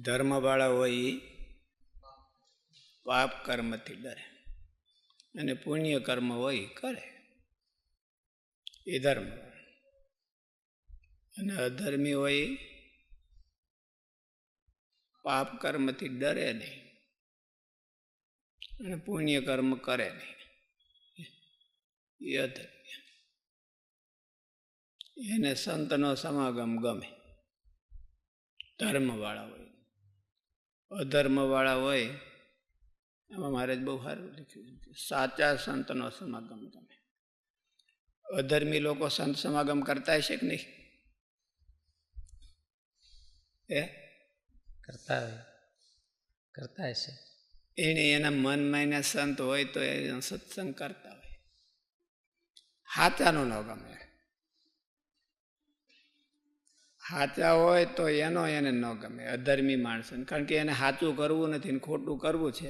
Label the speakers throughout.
Speaker 1: ધર્મવાળા હોય એ પાપ કર્મથી ડરે. અને પુણ્ય કર્મ હોય કરે. એ ધર્મ. અને અધર્મી હોય પાપ કર્મથી ડરે નહીં. અને પુણ્ય કર્મ કરે નહીં. એ અધર્મી. એને સંતનો સમાગમ ગમે. ધર્મવાળા હોય. અધર્મવાળા હોય એમાં મારે બહુ સારું લખ્યું સાચા સંતનો સમાગમ ગમે અધર્મી લોકો સંત સમાગમ કરતા હશે કે નહીં? એ
Speaker 2: કરતા હોય. કરતા હશે.
Speaker 1: એને એના મનમાં એના સંત હોય તો એ સત્સંગ કરતા હોય. સાચાનો ન ગમે. હાચા હોય તો એનો એને ન ગમે, અધર્મી માણસોને કારણ કે એને સાચું કરવું નથી ને ખોટું કરવું છે.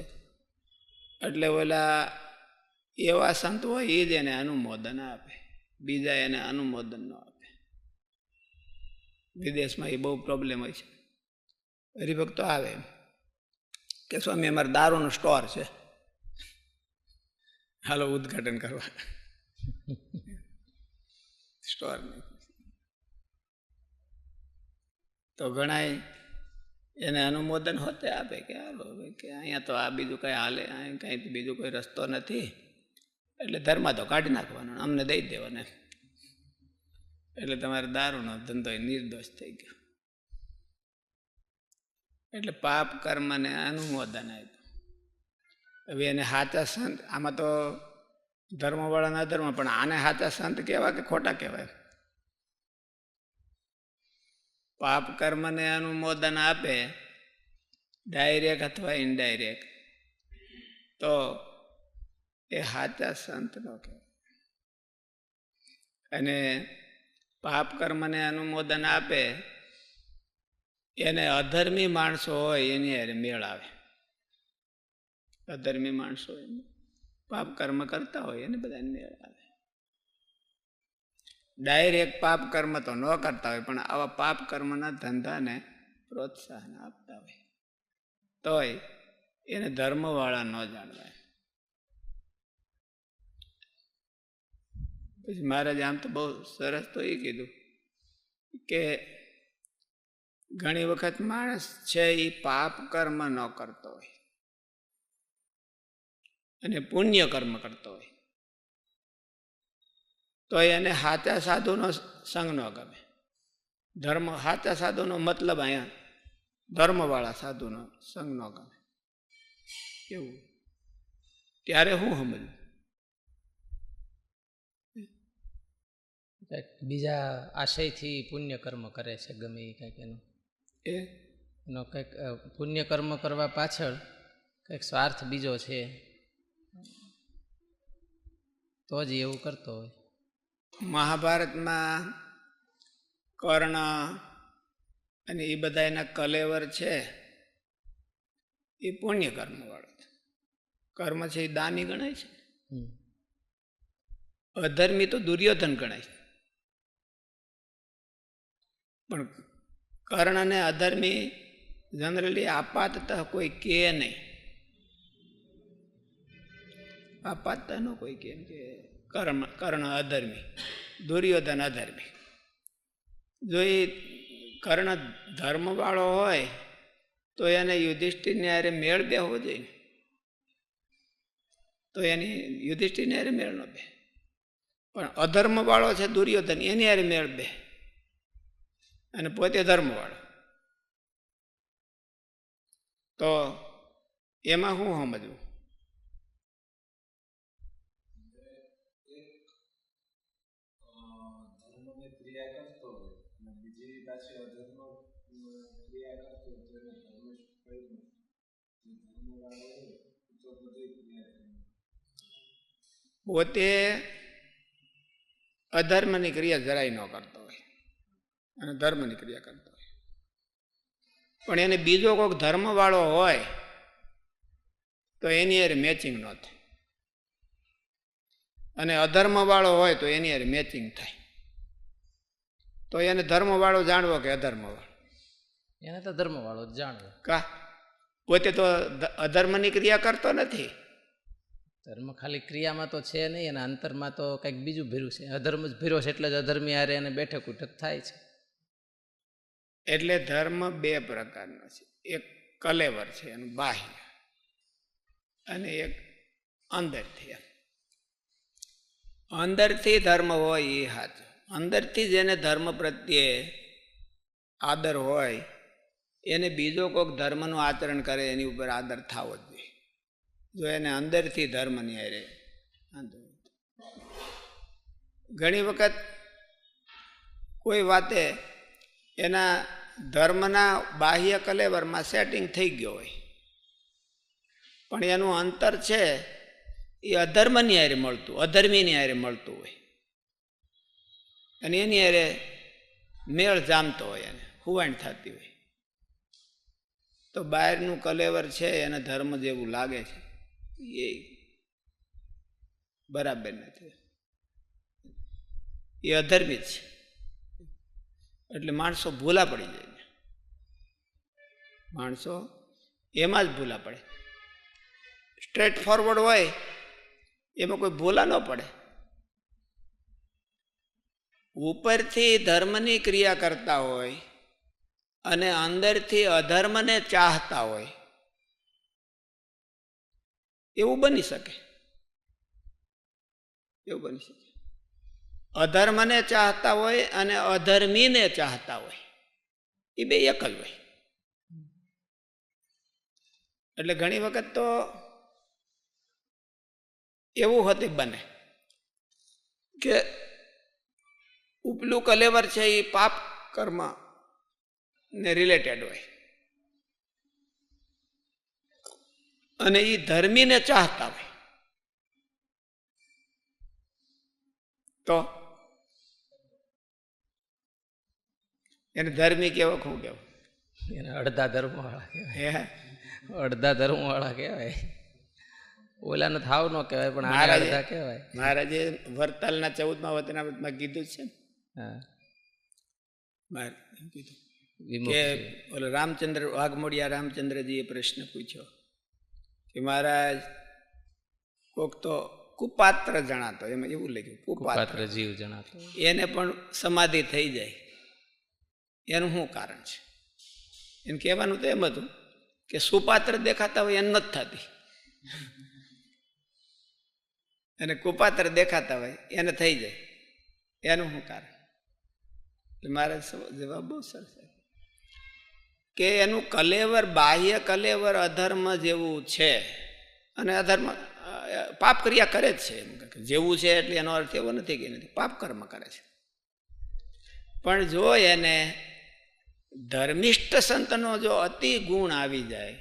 Speaker 1: એટલે ઓલા એવા સંત હોય એ જ એને અનુમોદન આપે. બીજા એને અનુમોદન ન આપે. વિદેશમાં એ બહુ પ્રોબ્લેમ હોય છે. હરિભક્તો આવે કે, સ્વામી, અમારે દારૂનો સ્ટોર છે. હાલો, ઉદઘાટન કરવા. સ્ટોર તો ઘણા એને અનુમોદન હોતે આપે કે હાલો કે અહીંયા તો આ બીજું કંઈ હાલે, અહીં કંઈ બીજું કોઈ રસ્તો નથી. એટલે ધર્મા તો કાઢી નાખવાનો, અમને દઈ દેવાને. એટલે તમારે દારૂનો ધંધો નિર્દોષ થઈ ગયો. એટલે પાપ કર્મને અનુમોદન આપ્યું. હવે એને સાચા સંત, આમાં તો ધર્મવાળા ના ધર્મ, પણ આને સાચા સંત કહેવા કે ખોટા કહેવાય પાપ કર્મને અનુમોદન આપે ડાયરેક્ટ અથવા ઇનડાયરેક્ટ તો એ સાચા સંત નો કહેવાય. અને પાપ કર્મને અનુમોદન આપે, એને અધર્મી માણસો હોય એની હારે મેળ આવે અધર્મી માણસો હોય પાપ કર્મ કરતા હોય એને બધાને મેળ આવે ડાયરેક્ટ પાપ કર્મ તો ન કરતા હોય, પણ આવા પાપ કર્મના ધંધાને પ્રોત્સાહન આપતા હોય. તોય એને ધર્મવાળા ન જાણવાય. પછી મહારાજે આમ તો બહુ સરસ તો એ કીધું કે ઘણી વખત માણસ છે એ પાપ કર્મ ન કરતો હોય અને પુણ્ય કર્મ કરતો હોય. તો એને સાચા સાધુનો સંગ ન ગમે. ધર્મ સાચા સાધુનો મતલબ અહીંયા ધર્મવાળા સાધુનો સંગ ન ગમે. એવું. ત્યારે હું સમજવું
Speaker 2: કંઈક બીજા આશયથી પુણ્ય કર્મ કરે છે ગમે એ કંઈક એનું.
Speaker 1: એ?
Speaker 2: એનો કંઈક પુણ્ય કર્મ કરવા પાછળ કંઈક સ્વાર્થ બીજો છે. તો જ એવું કરતો હોય.
Speaker 1: મહાભારતમાં કર્ણ અને એ બધા એના કલેવર છે એ પુણ્ય કર્મ વાળો છે. કર્મ છે એ દાની ગણાય છે. અધર્મી તો દુર્યોધન ગણાય છે. પણ કર્ણ અને અધર્મી જનરલી આપાતત કોઈ કે નહીં. આપાતતાનો કોઈ કેમ કે કર્મ કર્ણ અધર્મી દુર્યોધન અધર્મી જો એ કર્ણ ધર્મવાળો હોય, તો એને યુધિષ્ઠિરને હારે મેળ બેહવો જોઈએ. તો એની યુધિષ્ઠિરને હારે મેળ ન બે પણ અધર્મવાળો છે દુર્યોધન, એની હારે મેળ બે અને પોતે ધર્મવાળો. તો એમાં હું સમજવું? પોતે અધર્મની ક્રિયા જરાય ન કરતો હોય. અને ધર્મની ક્રિયા કરતો હોય. પણ એને બીજો કોઈક ધર્મવાળો હોય તો એની હારે મેચિંગ ન થાય. અને અધર્મવાળો હોય તો એની હારે મેચિંગ થાય. તો એને ધર્મવાળો જાણવો કે અધર્મવાળો?
Speaker 2: એને તો ધર્મવાળો જાણવે.
Speaker 1: કા? પોતે તો અધર્મની ક્રિયા કરતો નથી.
Speaker 2: ધર્મ ખાલી ક્રિયામાં તો છે નહીં અને અંતરમાં તો કંઈક બીજું ભીરું છે. અધર્મ જ ભીરો છે એટલે જ અધર્મી હારે એને બેઠક ઉઠક થાય છે.
Speaker 1: એટલે ધર્મ બે પ્રકારનો છે. એક કલેવર છે એનું બાહ્ય. અને એક અંદરથી અંદરથી ધર્મ હોય એ સાચું અંદરથી જેને ધર્મ પ્રત્યે આદર હોય એને બીજો કોઈક ધર્મનું આચરણ કરે, એની ઉપર આદર થવો જ જોઈએ. જો એને અંદરથી હારે આદર ઘણી વખત કોઈ વાતે એના ધર્મના બાહ્ય કલેવરમાં સેટિંગ થઈ ગયો હોય. પણ એનું અંતર છે, એ અધર્મની હારે મળતું અધર્મીની હારે મળતું હોય. અને એની હારે મેળ જામતો હોય એને, હુવાણ થતી હોય. તો બહારનું કલેવર છે, એને ધર્મ જેવું લાગે છે. એ બરાબર નથી. એ અધર્મી છે. એટલે માણસો ભૂલા પડી જાય માણસો એમાં જ ભૂલા પડે. સ્ટ્રેટ ફોરવર્ડ હોય, એમાં કોઈ ભૂલા ન પડે. ઉપરથી ધર્મની ક્રિયા કરતા હોય અને અંદરથી અધર્મને ચાહતા હોય. એવું બની શકે. એવું બની શકે. અધર્મને ચાહતા હોય અને અધર્મીને ચાહતા હોય. એ બે એક જ હોય. એટલે ઘણી વખત તો એવું હતી બને કે ઉપલું કલેવર છે એ પાપ કર્મ ને રિલેટેડ હોય. અને એ ધર્મીને ચાહતા હોય. તો એને ધર્મી કેવો શું કેવો?
Speaker 2: એને અડધા ધર્મવાળા કહેવાય.
Speaker 1: હે?
Speaker 2: અડધા ધર્મવાળા કહેવાય. ઓલાને થાવ ન કહેવાય પણ અડધા કહેવાય.
Speaker 1: મહારાજે વરતાલના વતના વતમાં કીધું છે ને?
Speaker 2: હા.
Speaker 1: કીધું. કે ઓલો રામચંદ્ર વાઘમોડિયા રામચંદ્રજીએ પ્રશ્ન પૂછ્યો કે મહારાજ કોક તો કુપાત્ર જણાતો એમાં એવું લખ્યું કુપાત્ર.
Speaker 2: જીવ જણાતો.
Speaker 1: એને પણ સમાધિ થઈ જાય. એનું શું કારણ છે? એને કહેવાનું તો એમ હતું કે સુપાત્ર દેખાતા હોય એમ નથી થતી. અને કુપાત્ર દેખાતા હોય એને થઈ જાય. એનું શું કારણ? એટલે મારા જવાબ બહુ સરસ. કે એનું કલેવર, બાહ્ય કલેવર અધર્મ જેવું છે. અને અધર્મ પાપ ક્રિયા કરે જ છે એમ જેવું છે એટલે એનો અર્થ એવો નથી કે નથી. પાપ કર્મ કરે છે. પણ જો એને ધર્મિષ્ઠ સંતનો જો અતિ ગુણ આવી જાય,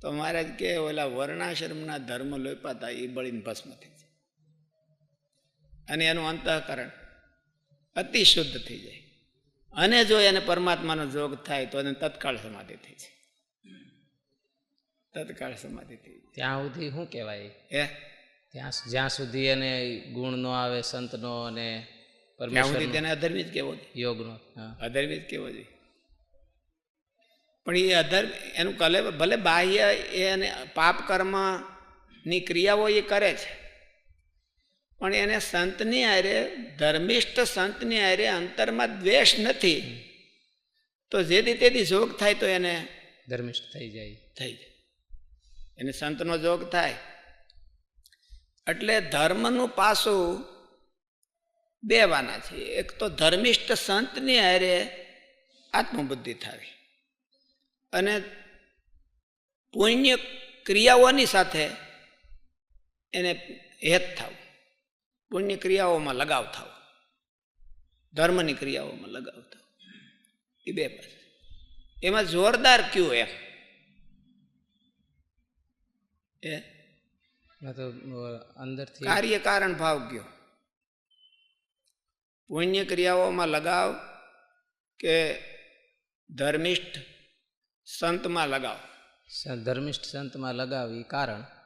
Speaker 1: તો મહારાજ કે ઓલા વર્ણાશ્રમના ધર્મ લોપાતા એ બળીને ભસ્મ થઈ જાય. અને એનું અંતઃકરણ અતિ શુદ્ધ થઈ જાય. અને જો એને પરમાત્માનો જોગ થાય તો એને તત્કાળ સમાધિ થઈ છે તત્કાળ સમાધિ થઈ
Speaker 2: ત્યાં સુધી શું કહેવાય?
Speaker 1: એ
Speaker 2: ત્યાં જ્યાં સુધી એને ગુણ નો આવે સંતનો અને
Speaker 1: ત્યાં સુધી તેને અધર્મી જ કહેવો જોઈએ.
Speaker 2: યોગનો
Speaker 1: અધર્મી જ કહેવો જોઈએ. પણ એ અધર્મ એનું કલે ભલે બાહ્ય એને પાપ કર્મની ક્રિયાઓ એ કરે છે પણ એને સંતની હારે ધર્મિષ્ઠ સંતની હારે અંતરમાં દ્વેષ નથી. તો જે રીતે જોગ થાય તો એને
Speaker 2: ધર્મિષ્ઠ થઈ જાય.
Speaker 1: થઈ જાય. એને સંતનો જોગ થાય. એટલે ધર્મનું પાસું બે વાના છે. એક તો ધર્મિષ્ઠ સંતની હારે આત્મબુદ્ધિ થવી અને પુણ્ય ક્રિયાઓની સાથે એને હેત થવું. પુણ્ય ક્રિયાઓમાં લગાવ થવો ધર્મની ક્રિયાઓમાં લગાવ થવો એ બે પાસે. એમાં જોરદાર કયું એમ એ
Speaker 2: આ તો અ, અંદરથી
Speaker 1: કાર્ય કારણ ભાવ કયો? પુણ્ય ક્રિયાઓમાં લગાવ કે ધર્મિષ્ઠ સંતમાં લગાવ?
Speaker 2: સ- ધર્મિષ્ઠ સંતમાં લગાવી કારણ. અને ઓલું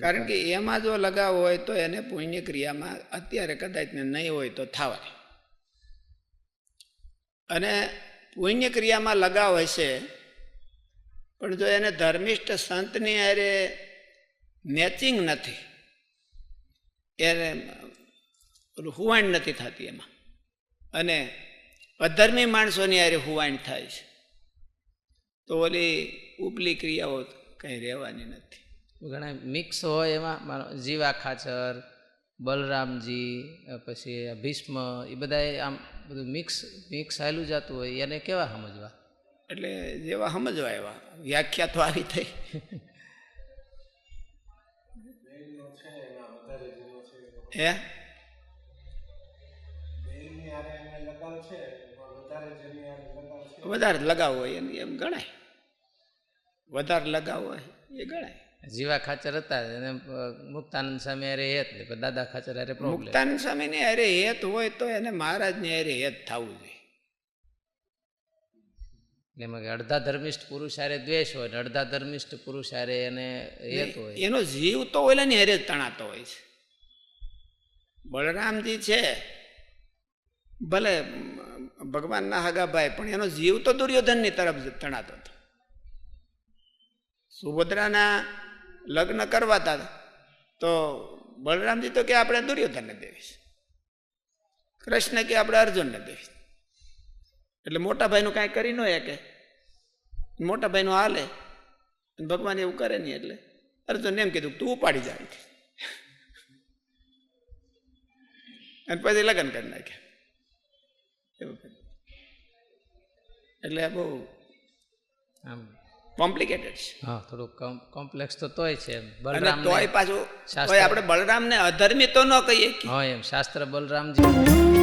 Speaker 1: કારણ કે એમાં જો લગાવ હોય તો એને પુણ્ય ક્રિયામાં અત્યારે કદાચ ને નહીં હોય તો થવાય. અને પુણ્ય ક્રિયામાં લગાવ હશે પણ જો એને ધર્મિષ્ઠ સંતની હારે મેચિંગ નથી એને હુવાણ નથી થતી એમાં. અને અધર્મી માણસોની હારે હુવાણ થાય છે. તો ઓલી ઉપલી ક્રિયાઓ કંઈ રહેવાની નથી.
Speaker 2: ઘણા મિક્સ હોય એમાં. માનો જીવા ખાચર બલરામજી પછી ભીષ્મ એ બધા આમ બધું મિક્સ મિક્સ આવેલું જતું હોય. એને કેવા સમજવા?
Speaker 1: એટલે જેવા સમજવા એવા વ્યાખ્યા તો આવી થઈ. હે?
Speaker 3: વધારે લગાવ છે
Speaker 1: વધારે લગાવ હોય એને એમ ગણાય. વધારે લગાવ હોય એ ગણાય.
Speaker 2: જીવા ખાચર હતા અને મુક્તાનંદ સ્વામી અરે હેત ને દાદા ખાચર અરે
Speaker 1: મુક્તાનંદ સ્વામીની અરે હેત હોય તો એને મહારાજની હારે હેત થવું જોઈએ.
Speaker 2: એમાં કે અડધા ધર્મિષ્ઠ પુરુષ હારે દ્વેષ હોય ને અડધા ધર્મિષ્ઠ પુરુષ હારે એને હેત હોય.
Speaker 1: એનો જીવ તો ઓલાની હારે જ તણાતો હોય છે. બળરામજી છે ભલે ભગવાનના હગાભાઈ પણ એનો જીવ તો દુર્યોધનની તરફ તણાતો હતો. સુભદ્રાના લગ્ન કરવાતા તો બલરામજી તો કે આપણે દુર્યોધનને દેવીશ. કૃષ્ણ કે આપણે અર્જુનને દેવીશ. એટલે મોટા ભાઈનું કાંઈ કરી ન કે મોટા ભાઈનું હાલે. ભગવાન એવું કરે નહીં એટલે. અર્જુન એમ કીધું તું ઉપાડી જાય અને પછી લગ્ન કરી નાખ્યા. એવું. એટલે બહુ
Speaker 2: આમ
Speaker 1: કોમ્પ્લિકેટેડ છે.
Speaker 2: હા થોડું કોમ્પ્લેક્સ તો તોય છે બલરામ
Speaker 1: તોય પાછું તોય આપણે બળરામને અધર્મી તો ન કહીએ
Speaker 2: હા એમ. શાસ્ત્ર બલરામજી.